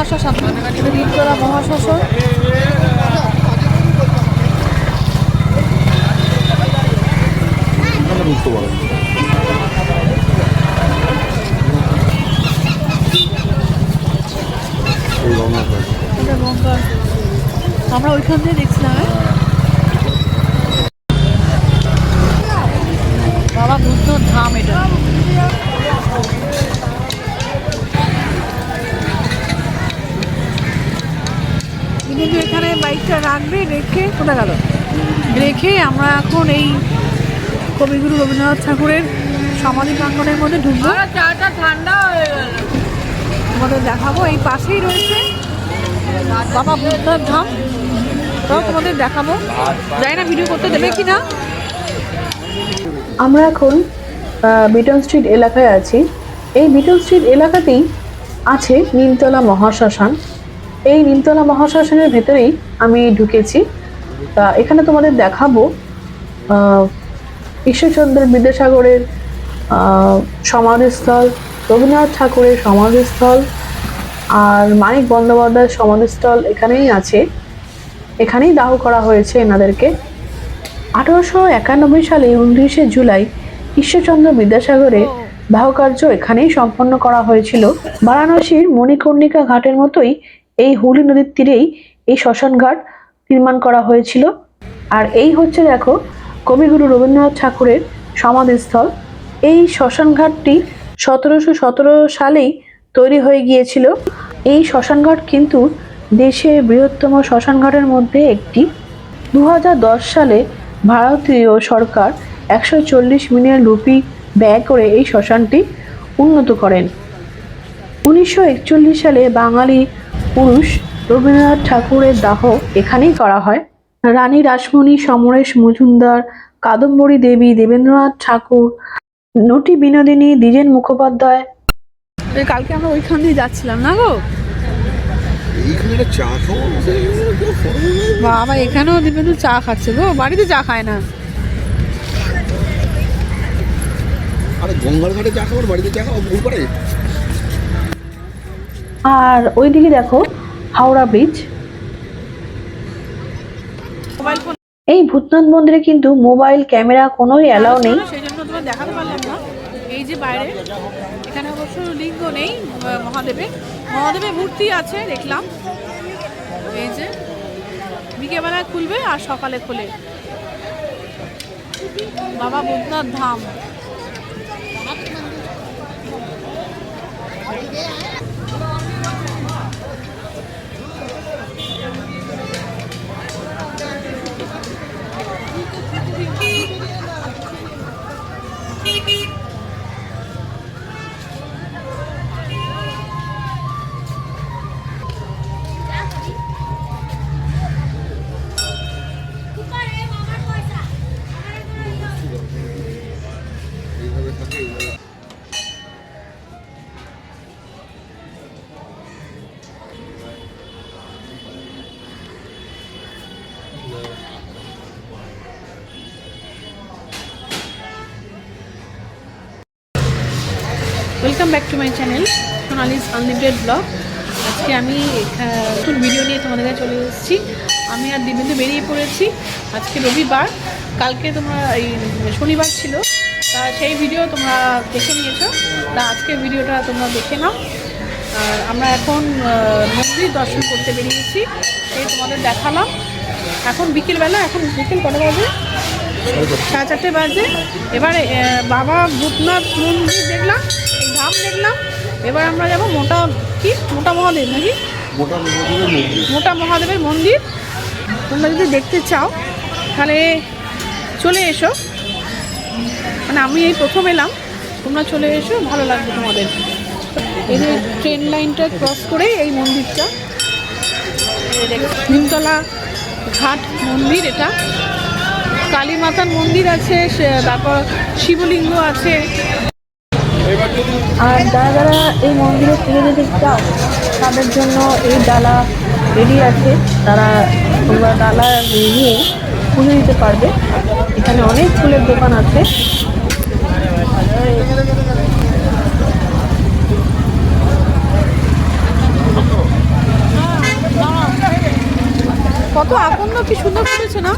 মহাশ্মশান। নিমতলা মহাশ্মশান। আমরা ওইখান থেকে দেখছিলাম হ্যাঁ? বাবা বুদ্ধ ধাম এটা। এখানে রাখবে রেখে কোথা গেল? রেখে আমরা এখন এই কবিগুরু রবীন্দ্রনাথ ঠাকুরের সমাধি প্রাঙ্গণের মধ্যে ঢুকবো। চাটা ঠান্ডা হয়ে গেল। তোমাদের দেখাবো এই পাশেই রয়েছে বাবা বুদ্ধর ধাম। তাও তোমাদের দেখাবো। জানি না ভিডিও করতে দেবে কি না আমরা এখন বিটন স্ট্রিট এলাকায় আছি। এই বিটন স্ট্রিট এলাকাতেই আছে নিমতলা মহাশ্মশান। এই নিমতলা মহাশ্মশানের ভেতরেই আমি ঢুকেছি। তা এখানে তোমাদের দেখাবো ঈশ্বরচন্দ্র বিদ্যাসাগরের সমাধিস্থল, রবীন্দ্রনাথ ঠাকুরের সমাধিস্থল, আর মানিক বন্দ্যোপাধ্যায়ের সমাধিস্থল এখানেই আছে। এখানেই দাহ করা হয়েছে এনাদেরকে। আঠারোশো একানব্বই সালে উনত্রিশে জুলাই ঈশ্বরচন্দ্র বিদ্যাসাগরের দাহকার্য এখানেই সম্পন্ন করা হয়েছিল। বারাণসীর মণিকর্ণিকা ঘাটের মতোই হুগলি নদীর তীরেই এই শ্মশান ঘাট নির্মাণ করা হয়েছিল। আর এই হচ্ছে দেখো কবিগুরু রবীন্দ্রনাথ ঠাকুরের সমাধিস্থল। এই শ্মশান ঘাটটি সতেরোশো সতেরো সালেই তৈরি হয়ে গিয়েছিল। এই শ্মশানঘাট কিন্তু দেশের বৃহত্তম শ্মশানঘাটের মধ্যে একটি। দু হাজার দশ সালে ভারতীয় সরকার একশো চল্লিশ মিলিয়ন রুপি ব্যয় করে এই শ্মশানটি উন্নত করেন। উনিশশো একচল্লিশ সালে বাঙালি পুরুষ রবীন্দ্রনাথ ঠাকুরের দাহ এখানেই করা হয়। রানী রাসমণি সমরেশ মজুমদার কাদম্বরী দেবী দেবেন্দ্রনাথ ঠাকুর নটি বিনোদিনী দ্বিজেন মুখোপাধ্যায়। কালকে আমরা ওইখান দিয়ে যাচ্ছিলাম না গো? বাবা এখানেও দিবেন্দু চা খাচ্ছে গো? বাড়িতে চা খায় না। আরে গঙ্গার ঘাটে চা খাবার বাড়িতে চা খাব ভুল করে? আর ওইদিকে দেখো হাওড়া ব্রিজ এই ভূতনাথ মন্দিরে কিন্তু মোবাইল ক্যামেরা কোনোই অ্যালাউ নেই। না। এই যে বাইরে, এখানে অবশ্য লিঙ্গ নেই মহাদেবের। মহাদেবের মূর্তি আছে, দেখলাম। এই যে, বিকেলবেলায় খুলবে আর সকালে খোলে। Baba Buddhanath Dham. Welcome back to my channel Sonali's unlimited vlog আজকে আমি নতুন ভিডিও নিয়ে তোমাদের কাছে চলে এসেছি। আমি আর দিবিন্দু বেরিয়ে পড়েছি আজকে রবিবার। কালকে তোমরা এই শনিবার ছিল। তা সেই ভিডিও তোমরা দেখে নিয়েছো। তা আজকে ভিডিওটা তোমরা দেখে নাও। আর আমরা এখন মন্দির দর্শন করতে বেরিয়েছি। সেই তোমাদের দেখালাম। এখন বিকেলবেলা, এখন বিকেল কটা বাজে? সাড়ে চারটে বাজে। এবারে বাবা ভূতনাথ মন্দির দেখলাম। ধাম দেখলাম। এবার আমরা যাব মোটা কি? মোটা মহাদেব নাকি? মোটা মহাদেবের মন্দির। তোমরা যদি দেখতে চাও তাহলে চলে এসো। মানে আমি এই প্রথম এলাম। তোমরা চলে এসো ভালো লাগবে তোমাদের। এই যে ট্রেন লাইনটা ক্রস করে এই মন্দিরটা। নিমতলা ঘাট মন্দির এটা। কালী মাতার মন্দির আছে তারপর শিবলিঙ্গ আছে। আর যারা যারা এই মন্দিরে পুজো যেতে চাও তাদের জন্য এই ডালা রেডি আছে। তারা তোমরা ডালা নিয়ে পুজো দিতে পারবে। এখানে অনেক ফুলের দোকান আছে। কত আকন্দ, কি সুন্দর করেছে না?